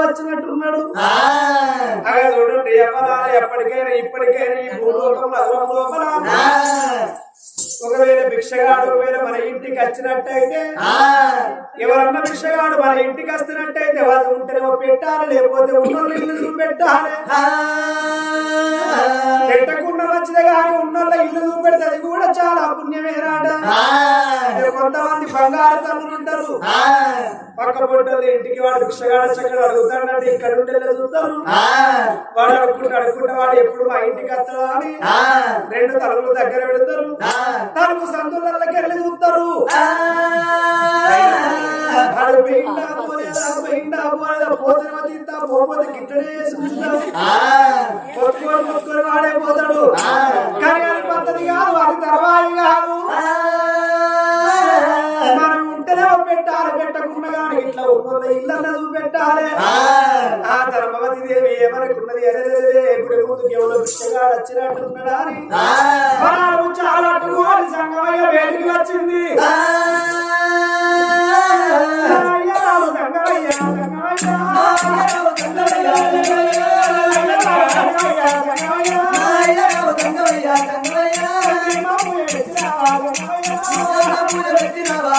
వచ్చినట్టున్నాడు. అదే ఎప్పటికైనా ఇప్పటికైనా ఒకవేళ భిక్షగాడు ఒకవేళ మన ఇంటికి వచ్చినట్టయితే ఎవరన్నా భిక్షగాడు మన ఇంటికి వస్తున్నట్టయితే వాళ్ళు ఉంటేనేమో పెట్టాలి లేకపోతే ఉన్నోళ్ళు ఇల్లు పెట్టాలి పెట్టకుండా వచ్చిన కానీ ఉన్నోళ్ళ ఇల్లు చూపెడితే అది కూడా చాలా పుణ్యమేనాట కొంతమంది బంగారు పట్టుకుని ఉంటారు. పక్క పొట్టలు ఇంటికి వాడు భిక్షగాడు చక్కగా అడుగుతాడంటే ఇక్కడ నుండి చూస్తారు వాడు అడుక్కుంటూ అడుక్కుంటే వాడు ఎప్పుడు మా ఇంటికి వస్తాడా అని రెండు తలుపులు దగ్గర పెడతారు. తలుపు సంతులకి వెళ్ళి చూస్తారు.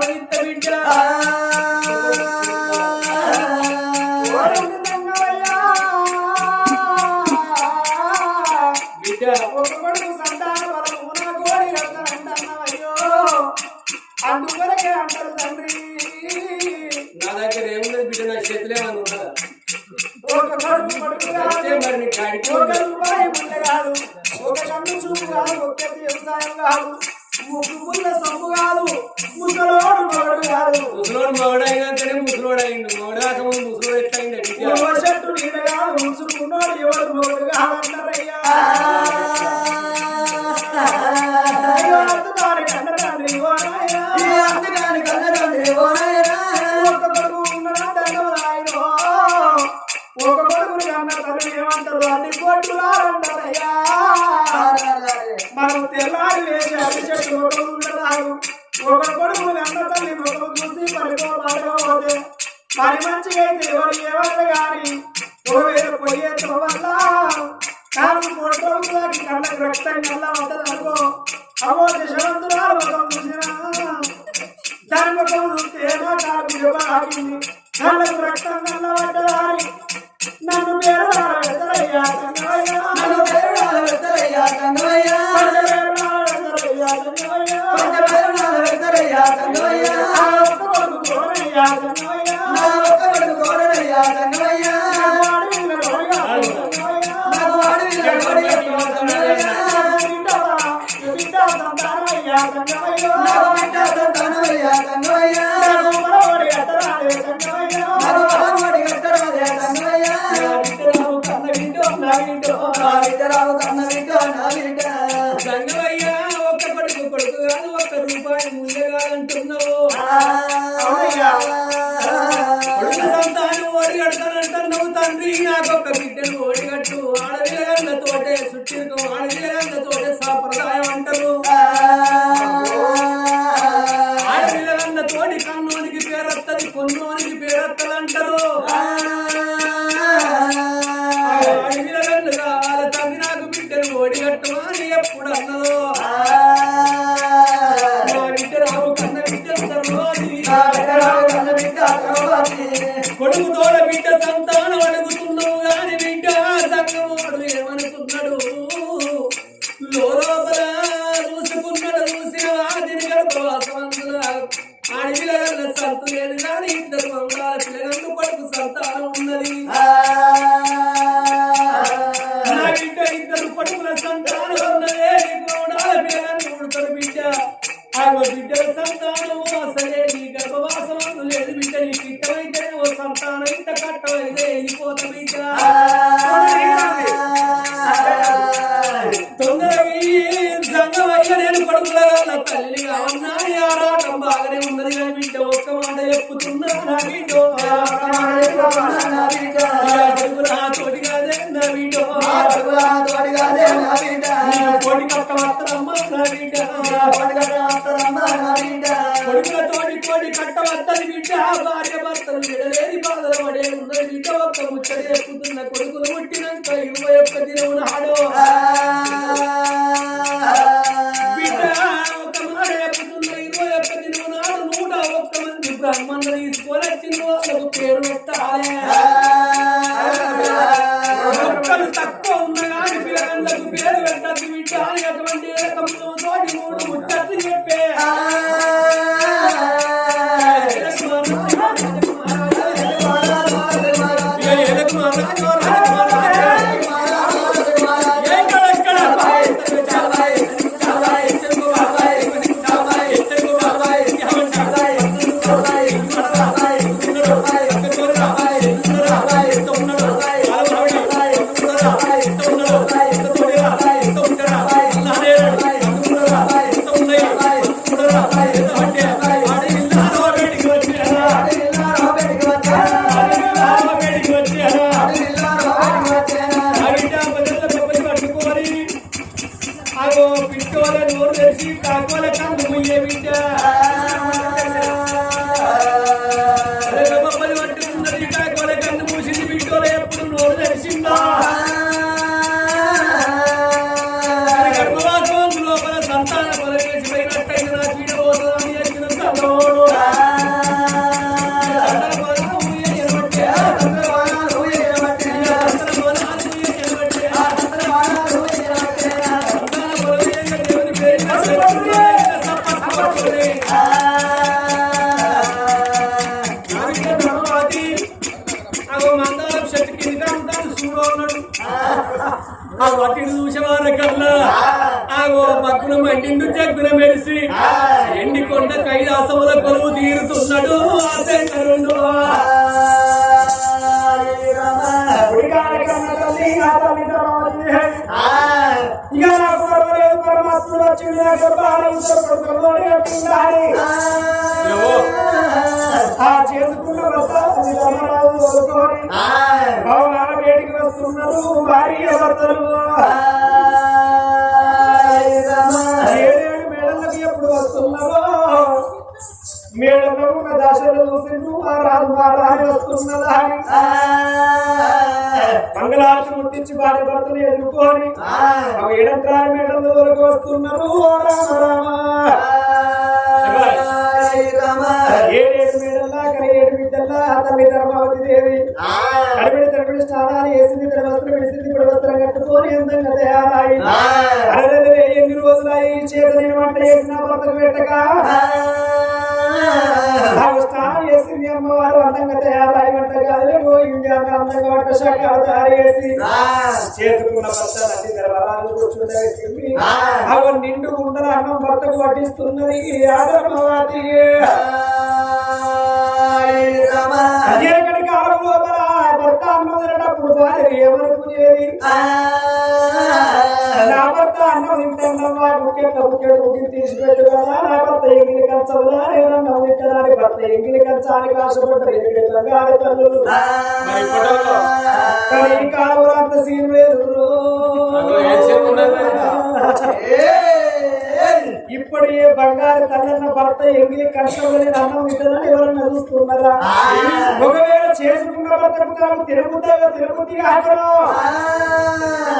ahorita Gracias. పేరత్తది పొన్నోనికి పేరత్తది అంటారు కట్ట కట్ట వెళ్ళిపోతుంది అగో పిట్టోల నోరు తెరిచి కాకోల కందు ముయ్య బిడ్డ. తెలిసి ఎండి కొండ కైలాసముల కొలువు తీరుతున్నాడు. వస్తున్నారు. భార్య భర్తలు చేస్తున్నావో మేడకమున దశలు చూసిండు మా రాజు మా రాజు వస్తున్నదా మంగళార్తి ముట్టించి భార్య భర్తలు ఎదుర్కొని ఏడంత్రాల మేడల వరకు వస్తున్నారు. రామ రామ. ఏడేడు మేడల్లా ఏడు బిడ్డల్లా తల్లి ధర్మావతి దేవి. అడవిడి తరబడి స్నానాలు వేసింది తన వస్త్రం వేసింది ఇప్పుడు వస్త్రం కట్టుకొని అందంగా తయారాయి అరవై ఎన్ని రోజులు అయ్యి చేత నేను వంట చేసిన భర్తలు పెట్టక? అమ్మవారు అందంగా తయారై వంట పోయింది ఆమె అందంగా వంట చేసుకున్న నిండు ఉండల అన్నం భర్తకు వడ్డిస్తున్నది ఈ ఆడమ్మవారి ఎక్కడి కాలం లోపల భర్త అన్నం తినప్పుడు భార్య ఏమనుకునేది నా భర్త అన్నం తింటానమ్మా బుక్కెట్ బుక్కెట్ బుక్కి తీసి పెట్టు కదా నా భర్త ఎంగిలి కంచవుదా నేను అన్నం తింటానని భర్త ఎంగిలి కంచానికి ఆశపడ్డారు ఎంగిలి తంగాడి తల్లులు మరి ఫోటోలో కానీ ఈ కాలంలో అంత సీన్ లేదు ఏ బంగారు తల్లన్న భర్త ఎంగిలి కష్టపడి అన్నం తింటానని ఎవరన్నా చూస్తున్నారా? ఒకవేళ చేసుకున్న భర్తకు తిరుగుతాగా తిరుగుతిగా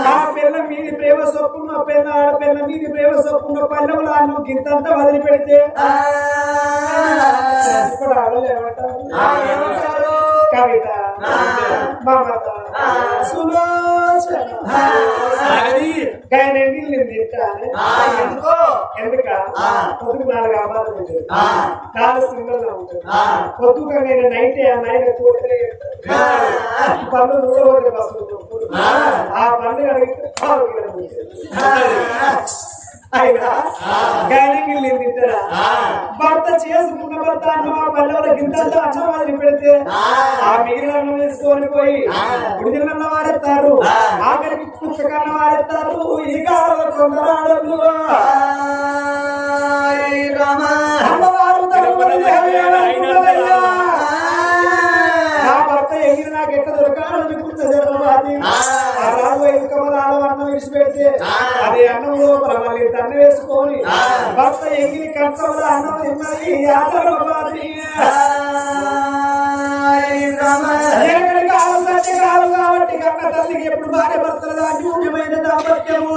ఆ పిల్ల మీది ప్రేమ సొప్పున్న పిల్ల ఆడపిల్ల మీది ప్రేమ సొప్పున్న పల్లెములు అన్నం గింతంతా ఇప్పుడు ఏమంటారు కవిత మమత సులోచన అది గైనండి నేను తింటాను ఎందుకో ఎందుక పొద్దుకు నాలుగు అమ్మాలు ఉంటుంది నాలుగు సింగల్ ఉంటుంది పొద్దుగా నేను నైట్ ఆ నైన్ కూతురే పన్ను నూడబోతే బస్సు ఆ. పన్ను అడిగితే గైనంగి నేను తింటారా? భర్త చేసుకున్న భర్త అన్నం ఆ పల్లెల గింతంతా అన్నం వదిలి పెడితే ఆ. మిగిలిన అన్నం వేసుకొని పోయి ఉడిదిన్న వారెత్తారు ఆఖరికి పుస్తకాన్ని వారెత్తారు ఈ కాలంలో కొందరాడలు అమ్మవారు తరపున దేవయ్యా. నా భర్త ఎగిరి నాకు ఎక్కడ దొరకాలని ఆ. అన్నం విడిచిపెడితే అది అన్నం లోపల మళ్ళీ తన్ను వేసుకొని భర్త ఎగిరి కంచంలో అన్నం తిన్నది ఆటలు ఎక్కడికి ఆలోచన కాదు కాబట్టి కన్న తల్లికి ఎప్పుడు భార్య భర్తల అన్యూన్యమైన దాంపత్యము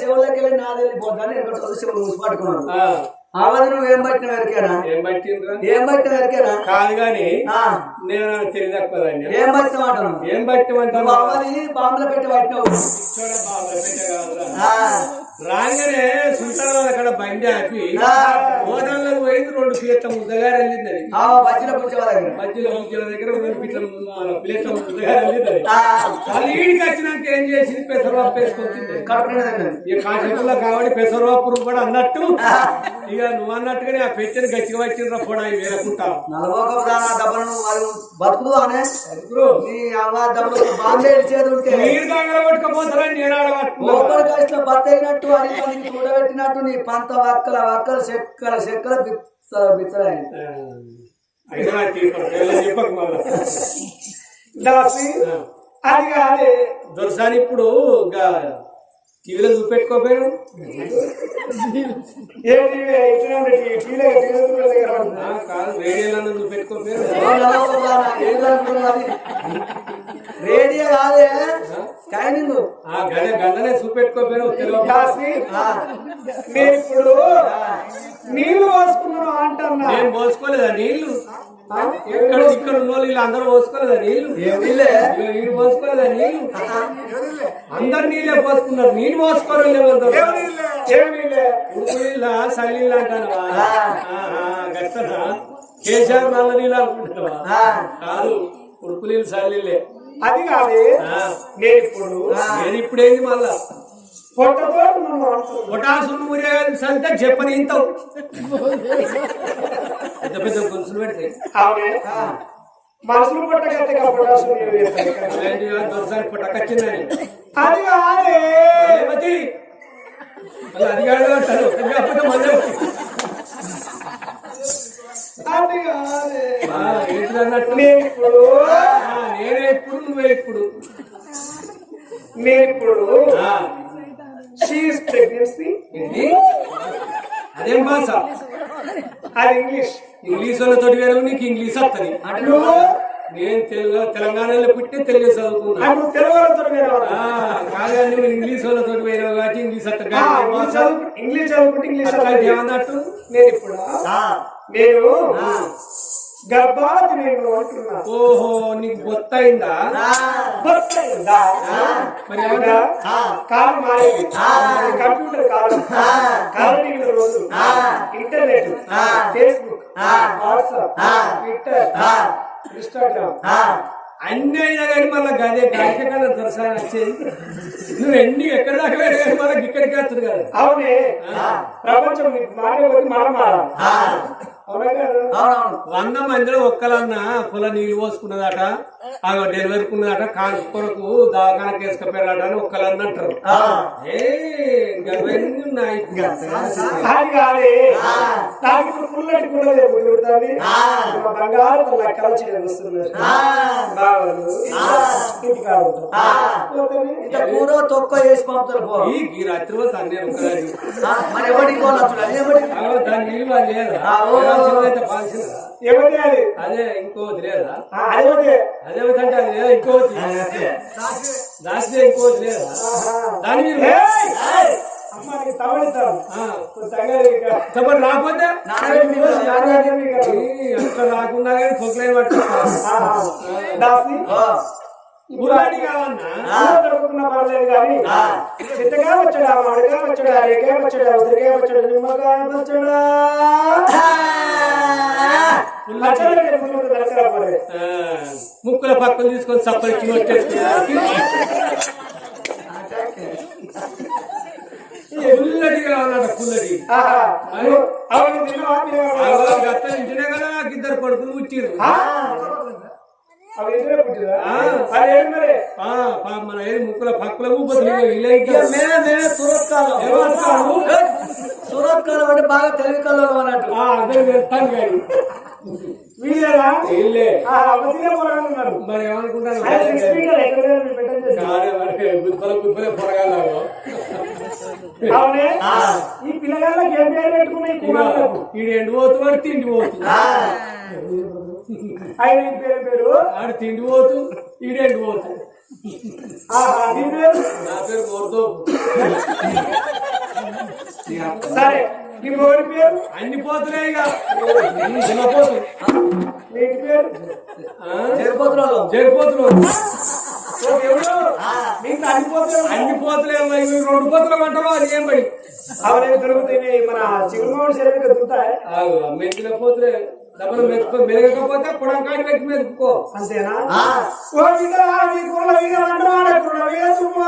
చెవులకి వెళ్ళి నాది వెళ్ళిపోతాను ఇక్కడ చదువు చెవులు మూసి పట్టుకున్నాడు అవది నువ్వు ఏం పట్టిన వరకేనా ఏం పట్టిండ్రా? ఏం పట్టిన వరకేనా కాదు గాని ఆ, నేను తెలివి తక్కువదండి ఏం పట్టిన అంటున్నావు ఏం నువ్వు అవది బాంబులో పెట్టి పట్టినావు. ఆ, రాగానే సుల్తాన్ అక్కడ బండి ఆపి. హోటల్లో పోయింది రెండు పీట్ల ముద్దగారు వెళ్ళింది అది ఆ బజ్జీల పుచ్చి వాళ్ళ దగ్గర మధ్యలో మధ్యలో దగ్గర రెండు పీట్ల ప్లేట్ల ముద్దగారు వెళ్ళింది అది. ఆ, అది ఈడికి వచ్చినాక ఏం చేసింది? పెసరపప్పు వేసుకొచ్చింది. ఇక కాబట్టి పెసరపప్పు కూడా అన్నట్టు. ఇక నువ్వు అన్నట్టుగానే ఆ పెట్టిన గట్టిగా వచ్చిండ్రా కూడా అవి డబ్బులు బాంబే ఉంటే మీరు దగ్గర పట్టుకపోతారని నేను భర్త అయినట్టు చెట్టు పనికి కూడబెట్టినట్టు నీ పంత వక్కల వక్కల చెక్కల చెక్కల. దాసి అది కాదే దొరసాని ఇప్పుడు టీవీలో చూపెట్టుకోపోయాను కాదు రేడియోలో చూపెట్టుకోపోయాను రేడియో కాదే స్కానింగ్ ఆ గద గదనే చూపెట్టుకోపోయాను నేను ఇప్పుడు నీళ్ళు పోసుకున్నాను అంటున్నా. నేను పోసుకోలేదా నీళ్ళు? ఎక్కడ ఇక్కడ ఉన్న వాళ్ళు అందరూ పోసుకోలేదా నీళ్ళు? వీళ్ళు పోసుకోలేదా నీళ్ళు? అందరు నీళ్ళే పోసుకున్నారు. నేను నీళ్ళే ఉడుకు నీళ్ళ చలి నీళ్ళు అంటావా గట్టనా కేసీఆర్ నల్ల నీళ్ళు అనుకుంటున్నావా? కాదు ఉడుకు నీళ్ళు చలి నీళ్ళే అది కాదే నేను ఇప్పుడు నేను ఇప్పుడేంది మళ్ళా? పొట్టతో నన్ను అంటున్నా పొటాసు మురే సంత చెప్పని ఇంత పెద్ద పెద్ద గొలుసులు పెడితే. అవునే. మనుషులు పట్టగట్టే పొటాసు నీళ్ళు వేస్తాను ఇక్కడ. అలాంటి దొరసారి పట్టకొచ్చిందని అది కాదే. ఏమది మళ్ళీ అది కాదు అంటారు. కాకపోతే మళ్ళీ అది కాదే. ఆ, ఏంటిది అన్నట్టు? నేను ఇప్పుడు నువ్వే ఇప్పుడు నేను ప్రెగ్నెన్సీ అదేం భాష? అది ఇంగ్లీష్. ఇంగ్లీష్ వాళ్ళతోటి వేరే నీకు ఇంగ్లీష్ వస్తుంది నువ్వు నేను తెలుగు తెలంగాణలో పుట్టి తెలుగు చదువుకున్నా. తెలుగు వాళ్ళతో కాదు నువ్వు ఇంగ్లీష్ వాళ్ళతోటి వేరే కాబట్టి ఇంగ్లీష్ వస్తుంది ఇంగ్లీష్ చదువు ఇంగ్లీష్ చదువుకుంటే ఇంగ్లీష్ ఏమన్నట్టు నేను ఇప్పుడు నేను గర్భవతి నేను అంటున్నా. ఓహో నీకు బొత్త అయిందా భర్త అయిందా? మరి అవునా? కాలం మారింది. కంప్యూటర్ కాలం కాలం రోజు. Internet. Facebook. WhatsApp. Twitter. Instagram. అన్ని అయినా కానీ మళ్ళీ గదే గాయక కన్నా దొరసాని వచ్చేది. నువ్వు ఎన్ని ఎక్కడ దాకా వెళ్ళి కానీ మనకి ఇక్కడికి వస్తుంది కదా. అవునే. ప్రపంచం మారే మనం మారాలి. వంద మందిలో ఒక్కలన్నా పొల నీళ్ళు పోసుకున్నదట. ఆ డెలివరీకి ఉన్నదట కాను కొరకు దవాఖానకి వేసుకపోయాడట అని అంటారు. బంగారు తొక్క వేసి పంపుతారు పో. ఈ రాత్రి వల్ల తన్నే మరి ఎవరికి లేదా. అది ఇంకోటి లేదా అదే అంటే అది లేదా? ఇంకోటి దాస్తే ఇంకోటి లేదా? దాని తప్పని చెప్పండి రాకపోతే? అట్లా రాకుండా కానీ పొగలేని బుల్లాడి కావన్నా అన్నం దొరకకుండా పర్లేదు కానీ చిత్తగా వచ్చాడా? మామిడిగా వచ్చాడా? రేగా వచ్చాడా? ఉసిరిగా వచ్చాడా? నిమ్మకాయ వచ్చాడా? ముక్కుల పక్కన తీసుకొని ఇంటినే కదా నాకు ఇద్దరు కొడుకులు పుట్టిరు మన ఏది ముక్కుల పక్కల ఊపది ఇలా ఇక ఇంకా మేమే మేమే సూరత్ కాలం ఏమంటారు? సూరత్ కాలం అంటే బాగా తెలివి కళ్ళు అన్నట్టు. వీళ్ళేనా మరి ఏమనుకుంటాను అవునే? ఈ పిల్లగాళ్ళకి ఏం పేరు పెట్టుకున్నాయి కుమారులకు? ఈడు ఎండు పోతు వాడు తిండి పోతు ఆయన ఈ పేరు పేరు? ఆడు తిండి పోతు ఈడు ఎండు పోతు నా పేరు కోరుతూ సరే. నీ మొగడి పేరు? అన్ని పోతున్నాయి పేరు? జరిపోతున్నారు జరిపోతున్నావు ఓ దేవుడు నీకు అన్ని పోతులే ఉన్నాయి. ఇవి రెండు పోతులు అంటావా అది ఏం పడి అవన్నీ దొరుకుతాయి మన చిగురుమావుడు శరీరం దొరుకుతాయి మెత్తిన పోతులే. డబ్బులు మెతుకో మెరగకపోతే పొడంకాయ పెట్టి మెతుకో అంతేనా? ఓ నీ కుల వీధ తుమ్ము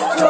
Welcome.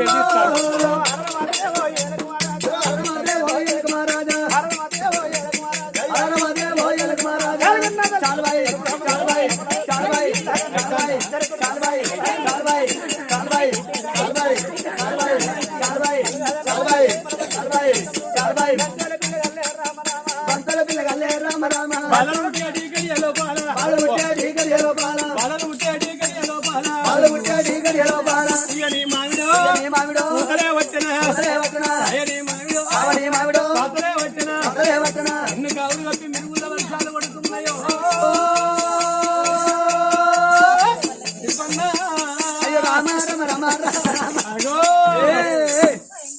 రామ రామ